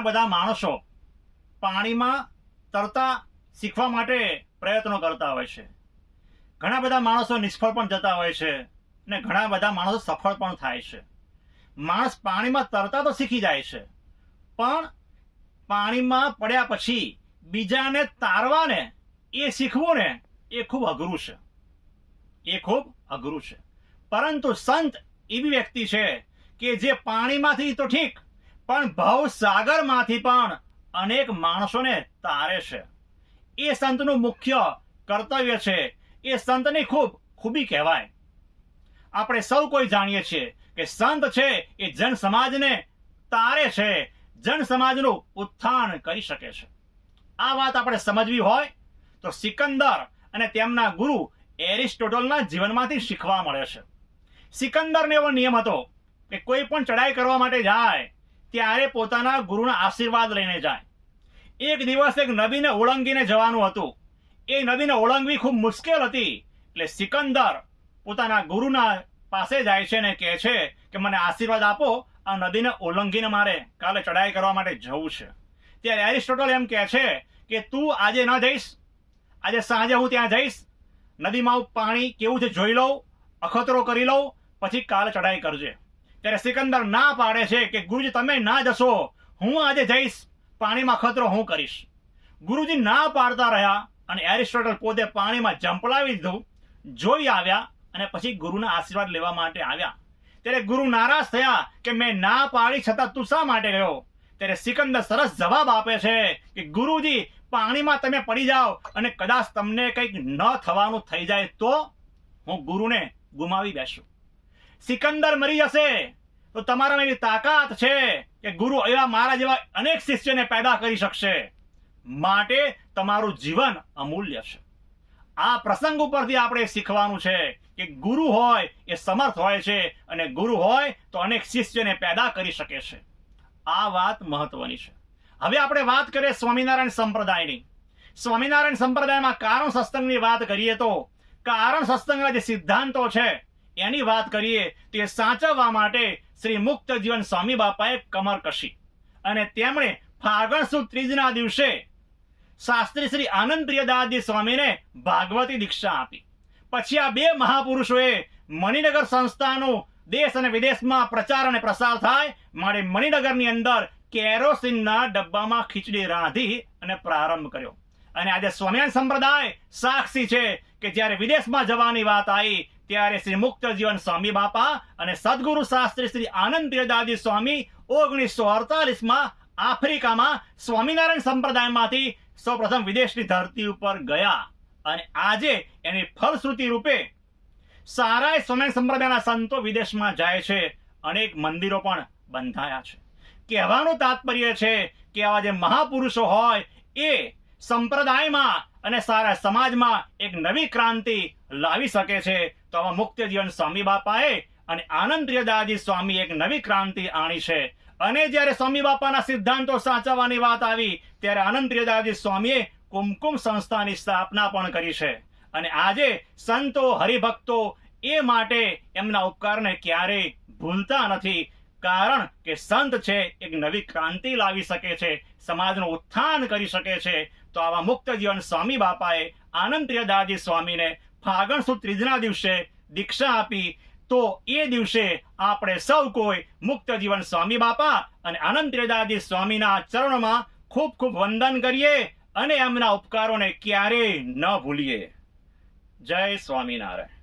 માણસો પાણીમાં તરતા શીખવા માટે પ્રયત્નો કરતા હોય છે. ઘણા બધા માણસો નિષ્ફળ પણ જતા હોય છે અને ઘણા બધા માણસો સફળ પણ થાય છે. માણસ પાણીમાં તરતા તો શીખી જાય છે, પણ પાણીમાં પડ્યા પછી બીજાને તારવાને, એ શીખવું ને એ ખૂબ અઘરું છે. એ ખૂબ અઘરું છે. પરંતુ સંત એવી વ્યક્તિ છે કે જે પાણીમાંથી તો ઠીક પણ ભવ સાગરમાંથી પણ અનેક માણસોને તારે છે. એ સંતનું મુખ્ય કર્તવ્ય છે. એ સંતની ખૂબ ખૂબી કહેવાય. આપણે સૌ કોઈ જાણીએ છીએ કે સંત છે એ જન સમાજને તારે છે. જન સમાજનું ઉત્થાન કરી શકે છે. આ વાત આપણે સમજવી હોય તો સિકંદર અને તેમના ગુરુ એરિસ્ટોટલના જીવનમાંથી શીખવા મળે છે. સિકંદરને એવો નિયમ હતો કે કોઈ પણ ચડાઈ કરવા માટે જાય ત્યારે પોતાના ગુરુના આશીર્વાદ લઈને જાય. એક દિવસ એક નદીને ઓળંગીને જવાનું હતું. એ નદીને ઓળંગવી ખૂબ મુશ્કેલ હતી. એટલે સિકંદર પોતાના ગુરુના પાસે જાય છે ને કહે છે કે મને આશીર્વાદ આપો, આ નદીને ઓળંગીને મારે કાલે ચડાઈ કરવા માટે જવું છે. ત્યારે એરિસ્ટોટલ એમ કહે છે કે તું આજે ન જઈશ. આજે સાંજે હું ત્યાં જઈશ. નદીમાં પાણી કેવું છે જોઈ લઉં, અખતરો કરી લઉં, પછી કાલે ચડાઈ કરજે. ત્યારે સિકંદર ના પાડે છે કે ગુરુજી તમે ના જશો. હું આજે જઈશ, પાણીમાં ખતરો હું કરીશ. ગુરુજી ના પાડતા રહ્યા અને એરિસ્ટોટલ પોતે પાણીમાં જંપલાવી દીધું જોઈ આવ્યા અને પછી ગુરુના આશીર્વાદ લેવા માટે આવ્યા. ત્યારે ગુરુ નારાજ થયા કે મેં ના પાડી છતાં તું શા માટે ગયો? ત્યારે સિકંદર સરસ જવાબ આપે છે કે ગુરુજી, પાણીમાં તમે પડી જાઓ અને કદાચ તમને કંઈક ન થવાનું થઈ જાય તો હું ગુરુને ગુમાવી બેસું. સિકંદર મરી જશે. તો તમારામાં એવી તાકાત છે કે ગુરુ એવા મારા જેવા અનેક શિષ્યને પેદા કરી શકશે. માટે તમારું જીવન અમૂલ્ય છે. આ પ્રસંગ ઉપરથી આપણે શીખવાનું છે કે ગુરુ હોય એ સમર્થ હોય છે અને ગુરુ હોય તો અનેક શિષ્યને પેદા કરી શકે છે. આ વાત મહત્વની છે. હવે આપણે વાત કરીએ સ્વામિનારાયણ સંપ્રદાયની. સ્વામિનારાયણ સંપ્રદાયમાં કારણ સત્સંગની વાત કરીએ તો કારણ સત્સંગના જે સિદ્ધાંતો છે એની વાત કરીએ, તે સાચવવા માટે શ્રી મુક્ત જીવન સ્વામી બાપાએ કમર કશી અને તેમણે ફાગણ સુદ ત્રીજના દિવસે શાસ્ત્રી શ્રી આનંદ પ્રિયદાસજી સ્વામીને ભાગવતી દીક્ષા આપી. પછી આ બે મહાપુરુષોએ મણિનગર સંસ્થાનું દેશ અને વિદેશમાં પ્રચાર અને પ્રસાર થાય માટે મણિનગરની અંદર કેરોસીનના ડબ્બામાં ખીચડી રાંધી અને પ્રારંભ કર્યો. અને આજે સ્વામિનારાયણ સંપ્રદાય સાક્ષી છે કે જ્યારે વિદેશમાં જવાની વાત આવી ત્યારે શ્રી મુક્ત જીવન સ્વામી બાપા અને સદગુરુ શાસ્ત્રી શ્રી આનંદ પ્રિયદાસજી સ્વામી ઓગણીસો અડતાલીસમાં આફ્રિકામાં સ્વામિનારાયણ સંપ્રદાયમાંથી સૌપ્રથમ વિદેશની ધરતી ઉપર ગયા. અને આજે એની ફલશ્રુતિ રૂપે સારા સ્વામિનારાયણ સંપ્રદાયના સંતો વિદેશમાં જાય છે. અનેક મંદિરો પણ બંધાયા છે. કહેવાનું તાત્પર્ય છે કે આવા જે મહાપુરુષો હોય એ સંપ્રદાયમાં અને સારા સમાજમાં એક નવી ક્રાંતિ લાવી શકે છે. તો આમાં મુક્ત જીવન સ્વામી બાપાએ અને આનંદ પ્રિયદાસજી સ્વામી એક નવી ક્રાંતિ આણી છે. અને જ્યારે સ્વામી બાપાના સિદ્ધાંતો સાચવવાની વાત આવી, ત્યારે આનંદ પ્રિયદાસજી સ્વામીએ કુમકુમ સંસ્થાની સ્થાપના પણ કરી છે. અને આજે સંતો હરિભક્તો એ માટે એમના ઉપકારને ક્યારેય ભૂલતા નથી, કારણ કે સંત છે એક નવી ક્રાંતિ લાવી શકે છે, સમાજનું ઉત્થાન કરી શકે છે. તો આવા મુક્ત જીવન સ્વામી બાપાએ આનંદ પ્રિયદાસજી સ્વામીને ફાગણ સુદ ત્રીજના દિવસે દીક્ષા આપી, તો એ દિવસે આપણે સૌ કોઈ મુક્ત જીવન સ્વામી બાપા અને આનંદ ત્રેદાજી સ્વામીના ચરણોમાં ખૂબ ખૂબ વંદન કરીએ અને એમના ઉપકારોને ક્યારેય ન ભૂલીએ. જય સ્વામિનારાયણ.